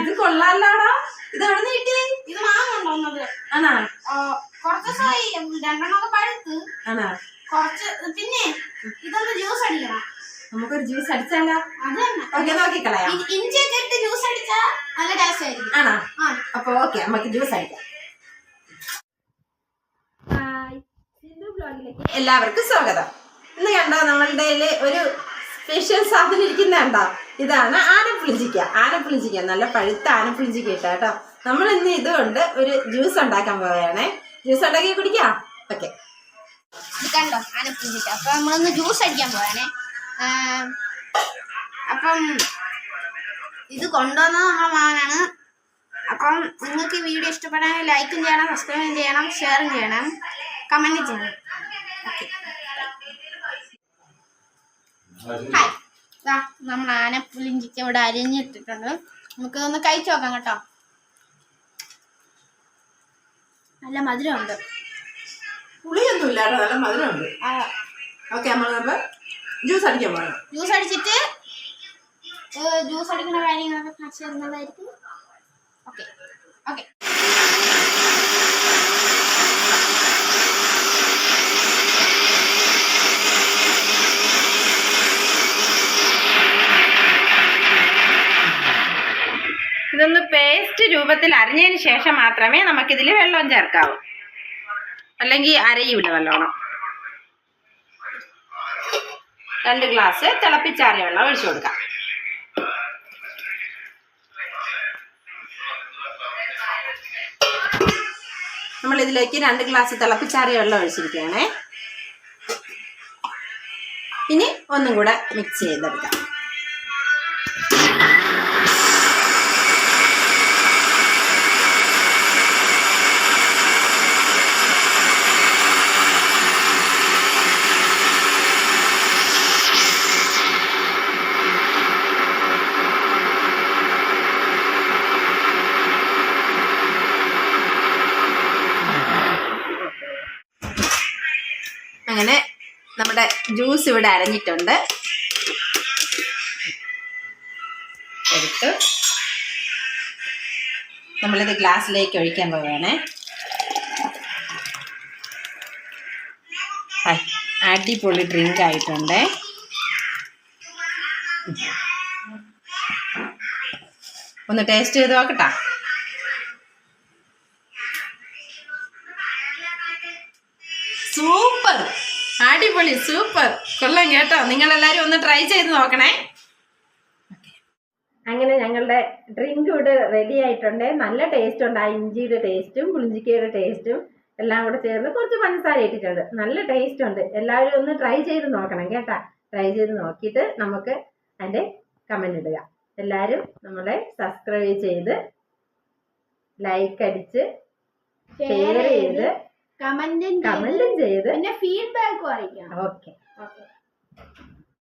ഇത് കൊള്ളാലോടാ ഇത് എവിടെ നിന്ന് കിട്ടി? ഇത് മാങ്ങ കൊണ്ടുവന്നത്. ആണാ? കുറച്ച് ദിവസമായി രണ്ടെണ്ണമൊക്കെ പഴുത്ത്. ആണാ? കുറച്ച് പിന്നെ ഇതൊന്ന് ജ്യൂസ് അടിക്കണം. നമുക്കൊരു ജ്യൂസ് അടിച്ചാലോ? ഓക്കെ നോക്കിക്കളയാം. ഇഞ്ചിയൊക്കെ ഇട്ട് ജ്യൂസ് അടിച്ചാ നല്ല ടേസ്റ്റ് ആയിരിക്കും. ആണോ? അപ്പൊ ഓക്കെ നമുക്ക് ജ്യൂസ് അടിക്കാം. എല്ലാവർക്കും സ്വാഗതം. ഇന്ന് കണ്ടോ നമ്മളുടെ ഒരു സ്പെഷ്യൽ സാധനം ഇരിക്കുന്ന കണ്ടോ? ഇതാണ് ആനപ്പുളിഞ്ചിക്ക. ആനപ്പുളിഞ്ചിക്ക നല്ല പഴുത്ത ആനപ്പുളിഞ്ചിക്ക ഇട്ട കേട്ടോ. നമ്മൾ ഇന്ന് ഇതുകൊണ്ട് ഒരു ജ്യൂസ് ഉണ്ടാക്കാൻ പോവുകയാണേ. ജ്യൂസ് ഉണ്ടാക്കി കുടിക്കാം? ഓക്കെ. കണ്ടോ ആനപ്പുഞ്ചിക്ക് അപ്പൊ നമ്മളൊന്ന് ജ്യൂസ് അടിക്കാൻ പോവാണേ അപ്പം ഇത് കൊണ്ടുവന്നത് നമ്മളെ മാനാണ് അപ്പം നിങ്ങൾക്ക് ഈ വീഡിയോ ഇഷ്ടപ്പെടാൻ ലൈക്കും ചെയ്യണം സബ്സ്ക്രൈബും ചെയ്യണം ഷെയറും ചെയ്യണം. കമന്റും ചെയ്യണം. ഓക്കെ. ഹായ് ദാ നമ്മൾ ആനപ്പുലിഞ്ചിക്ക് ഇവിടെ അരിഞ്ഞിട്ടിട്ടുണ്ട്. നമുക്ക് ഒന്ന് കഴിച്ചു നോക്കാം കേട്ടോ. നല്ല മധുരമുണ്ട്. പുളിയൊന്നും ഇല്ല നല്ല മധുരമുണ്ട്. ഓക്കെ നമ്മൾ നമ്മൾ ജ്യൂസ് അടിക്കാൻ പോകണം ജ്യൂസ് അടിച്ചിട്ട് ജ്യൂസ് അടിക്കുന്ന കാര്യങ്ങളൊക്കെ കാണിച്ചു തരുന്നതായിരിക്കും. ഓക്കെ ഓക്കെ ഇതൊന്ന് പേസ്റ്റ് രൂപത്തിൽ അരിഞ്ഞതിന് ശേഷം മാത്രമേ നമുക്കിതിൽ വെള്ളം ചേർക്കാവൂ. അല്ലെങ്കിൽ അരയൂല നല്ലോണം. രണ്ട് ഗ്ലാസ് തിളപ്പിച്ചാറിയ വെള്ളം ഒഴിച്ചു കൊടുക്കാം. നമ്മൾ ഇതിലേക്ക് രണ്ട് ഗ്ലാസ് തിളപ്പിച്ചാറിയ വെള്ളം ഒഴിച്ചിരിക്കുകയാണേ. ഇനി ഒന്നും കൂടെ മിക്സ് ചെയ്തെടുക്കാം. അങ്ങനെ നമ്മുടെ ജ്യൂസ് ഇവിടെ അരഞ്ഞിട്ടുണ്ട്. എടുത്ത് നമ്മളിത് ഗ്ലാസ്സിലേക്ക് ഒഴിക്കാൻ പോവുകയാണേ. അടിപൊളി ഡ്രിങ്ക് ആയിട്ടുണ്ട്. ഒന്ന് ടേസ്റ്റ് ചെയ്ത് നോക്കട്ടാ. സൂപ്പർ. അടിപൊളി സൂപ്പർ. കൊള്ളാം കേട്ടോ. നിങ്ങൾ എല്ലാരും ഒന്ന് ട്രൈ ചെയ്ത് നോക്കണേ. അങ്ങനെ ഞങ്ങളുടെ ഡ്രിങ്ക് ഇവിടെ റെഡി ആയിട്ടുണ്ട്. നല്ല ടേസ്റ്റ് ഉണ്ട്. ആ ഇഞ്ചിയുടെ ടേസ്റ്റും പുളിഞ്ചിക്കയുടെ ടേസ്റ്റും എല്ലാം കൂടെ ചേർന്ന് കുറച്ച് പഞ്ചസാര ഇട്ടിട്ടുണ്ട്. നല്ല ടേസ്റ്റ് ഉണ്ട്. എല്ലാവരും ഒന്ന് ട്രൈ ചെയ്ത് നോക്കണം കേട്ടാ. ട്രൈ ചെയ്ത് നോക്കിയിട്ട് നമുക്ക് അതിന്റെ കമന്റ് ഇടുക. എല്ലാവരും നമ്മളെ സബ്സ്ക്രൈബ് ചെയ്ത് ലൈക്ക് അടിച്ച് ഷെയർ ചെയ്ത് കമന്റും കമന്റും ചെയ്ത് പിന്നെ ഫീഡ്ബാക്കും അറിയിക്കാം ഓക്കെ. ഓക്കെ.